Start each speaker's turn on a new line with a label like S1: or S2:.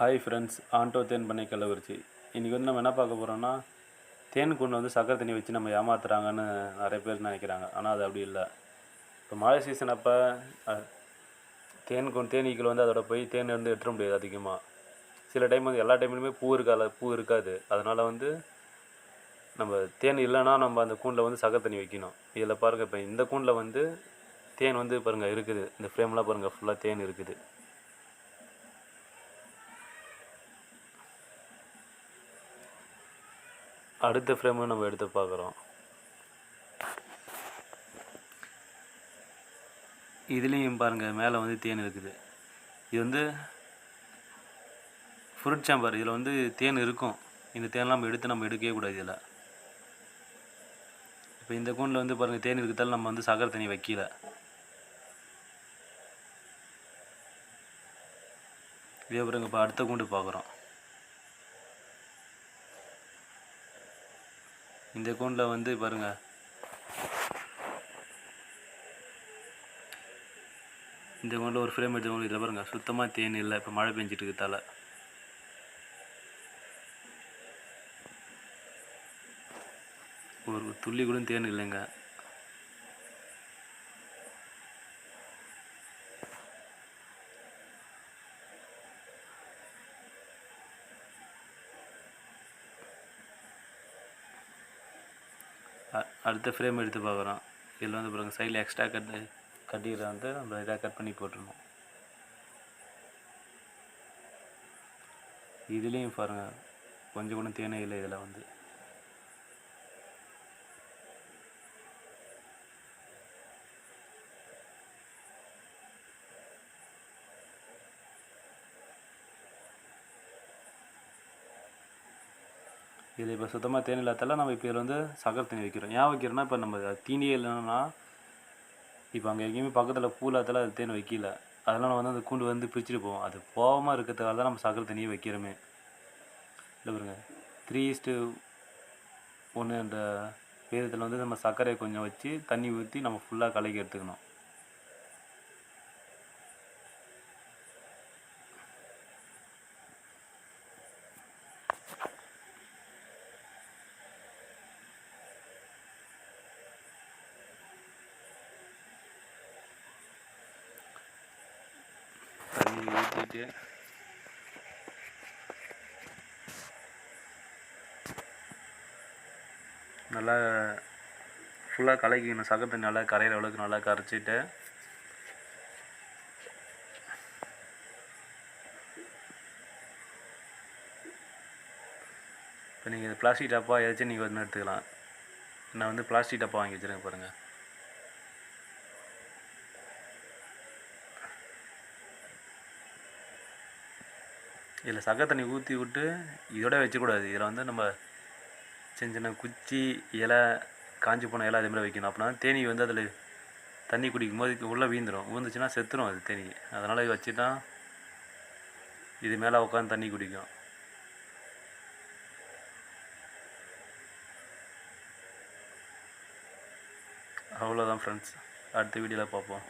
S1: Hi friends ஆண்டோ தேன் பண்ணை கள்ளக்குறிச்சி. இன்றைக்கி வந்து நம்ம என்ன பார்க்க போகிறோம்னா தேன் கொண்டு வந்து சக்கரை தண்ணி வச்சு நம்ம ஏமாத்துறாங்கன்னு நிறைய பேர் நினைக்கிறாங்க. ஆனால் அது அப்படி இல்லை. இப்போ மழை சீசன் அப்போ தேன் கொண்டு தேனீக்கள் வந்து அதோட போய் தேன் வந்து எட்ட முடியாது அதிகமாக சில டைம் வந்து எல்லா டைம்லையுமே பூ இருக்காது பூ இருக்காது. அதனால் வந்து நம்ம தேன் இல்லைன்னா நம்ம அந்த கூண்டில் வந்து சக்கரை தண்ணி வைக்கணும். இதில் பாருங்கள் இப்போ இந்த கூண்டில் வந்து தேன் வந்து பாருங்கள் இருக்குது. இந்த ஃப்ரேம்லாம் பாருங்கள் ஃபுல்லாக தேன் இருக்குது. அடுத்த ஃப்ரேமும் நம்ம எடுத்து பார்க்குறோம். இதுலேயும் பாருங்கள் மேலே வந்து தேன் இருக்குது. இது வந்து ஃப்ரூட் சாம்பர். இதில் வந்து தேன் இருக்கும். இந்த தேன்லாம் நம்ம எடுத்து நம்ம எடுக்கவே கூடாது இதில். இப்போ இந்த கூண்டில் வந்து பாருங்கள் தேன் இருக்கிறதால நம்ம வந்து சக்கரை தண்ணி வைக்கல. இதே பாருங்க இப்போ அடுத்த கூண்டு பார்க்குறோம். இந்த கூண்டில் வந்து பாருங்கள் இந்த கூண்டில் ஒரு ஃப்ரேம் எடுத்து இதில் பாருங்கள் சுத்தமாக தேன் இல்லை. இப்போ மழை பெஞ்சிட்டு இருக்கிறதால ஒரு துள்ளி கூட தேன் இல்லைங்க. அடுத்த ஃப்ரேம் எடுத்து பார்க்குறோம் இதில் வந்து பாருங்கள் சைடில் எக்ஸ்ட்ரா கட் கட்டிடுற வந்து நம்ம இதாக கட் பண்ணி போட்டுருணும். இதுலேயும் பாருங்கள் கொஞ்சம் கூட தேனே இல்லை இதில் வந்து. இதில் இப்போ சுத்தமாக தேன் இல்லாதால நம்ம இப்போ இதில் வந்து சக்கரை தண்ணி வைக்கிறோம். ஏன் வைக்கிறோன்னா இப்போ நம்ம தீனியே இல்லைன்னா இப்போ அங்கே எங்கேயுமே பக்கத்தில் பூ இல்லாதால அது தேன் வைக்கல. அதெல்லாம் நம்ம வந்து அந்த கூண்டு வந்து பிரிச்சுட்டு போவோம். அது போகாமல் இருக்கிறதுக்காக தான் நம்ம சக்கரை தண்ணியை வைக்கிறோமே. இல்லை பாருங்க. த்ரீ இஸ்ட்டு ஒன்றுன்ற வேதத்தில் வந்து நம்ம சர்க்கரையை கொஞ்சம் வச்சு தண்ணி ஊற்றி நம்ம ஃபுல்லாக கலக்கி எடுத்துக்கணும். தண்ணி ஊற்றிட்டு நல்லா ஃபுல்லாக கலக்கிக்கணும். சக்கரை தண்ணி நல்லா கரையிற அளவுக்கு நல்லா கரைச்சிட்டு. இப்போ நீங்கள் பிளாஸ்டிக் டப்பா ஏதாச்சும் நீங்கள் வந்து எடுத்துக்கலாம். நான் வந்து பிளாஸ்டிக் டப்பா வாங்கி வச்சுருக்கேன் பாருங்கள் இதில் சக்கரை தண்ணி ஊற்றி விட்டு இதோட வச்சக்கூடாது இதில் வந்து நம்ம சின்ன சின்ன குச்சி இலை காஞ்சி போன இலை அதே மாதிரி வைக்கணும். அப்படின்னா தேனி வந்து அதில் தண்ணி குடிக்கும் போது உள்ளே வீந்துடும் விழுந்துச்சுன்னா செத்துடும் அது தேனி. அதனால் இது வச்சுட்டா இது மேலே உட்காந்து தண்ணி குடிக்கும். அவ்வளோதான் ஃப்ரெண்ட்ஸ் அடுத்த வீடியோவில் பார்ப்போம்